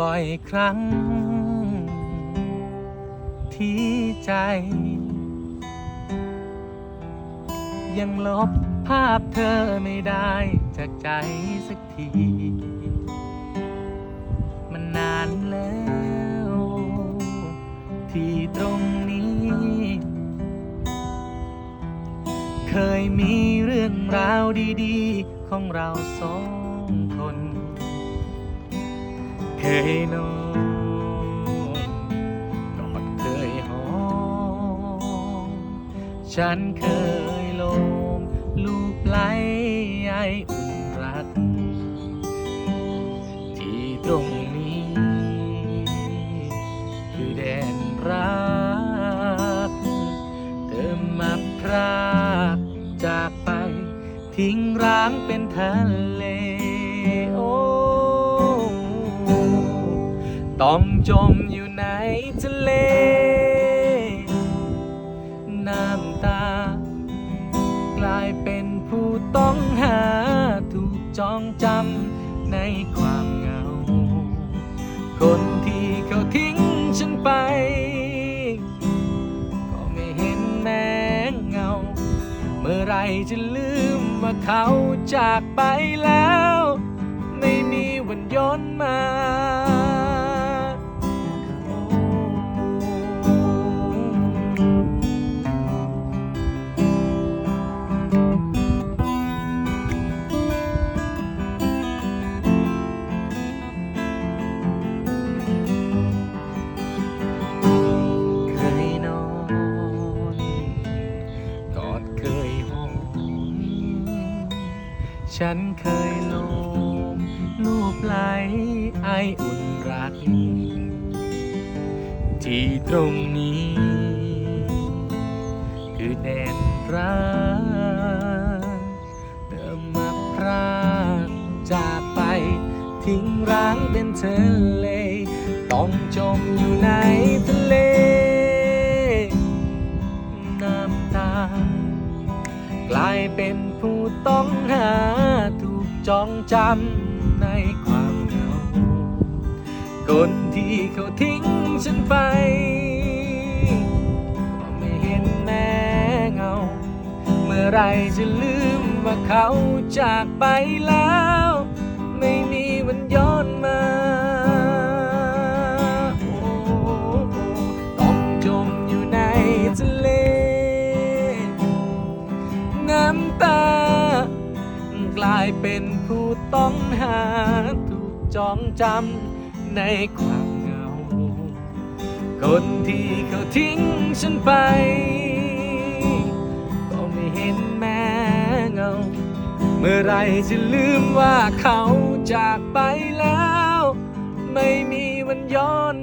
บ่อยครั้ง ที่ใจ ยังลบภาพเธอไม่ได้จากใจสักที มันนานแล้ว ที่ตรงนี้ เคยมีเรื่องราวดี ๆ ของเราสอง เคยนอนกอดเคยหอมฉันเคยลมลูบไหลไออุ่นรัก ที่ตรงนี้ คือแดนรักเธอมาพรากจากไปทิ้งร้างเป็นทะเล ต้องจมอยู่ในทะเล น้ำตา กลายเป็นผู้ต้องหา ถูกจองจำในความเหงา คนที่เขาทิ้งฉันไป ก็ไม่เห็นแม้เงา เมื่อไรจะลืมว่าเขาจากไปแล้ว ไม่มีวันย้อนมา ฉันเคยลมลูบไหลไออุ่นรัก ที่ตรงนี้ คือแดนรักเดิมมาพรากจากไป ทิ้งร้างเป็นทะเล ต้องจมอยู่ในทะเล ลายเป็นผู้ต้องหาถูกจองจำในความเหงา คนที่เขาทิ้งฉันไปก็ไม่เห็นแม้เงา เมื่อไรจะลืมว่าเขาจากไปแล้ว ไม่มีวันย้อนมา น้ำตา กลายเป็นผู้ต้องหา ถูกจองจำในความเหงา คนที่เขาทิ้งฉันไป ก็ไม่เห็นแม้เงา เมื่อไรจะลืมว่าเขาจากไปแล้ว ไม่มีวันย้อน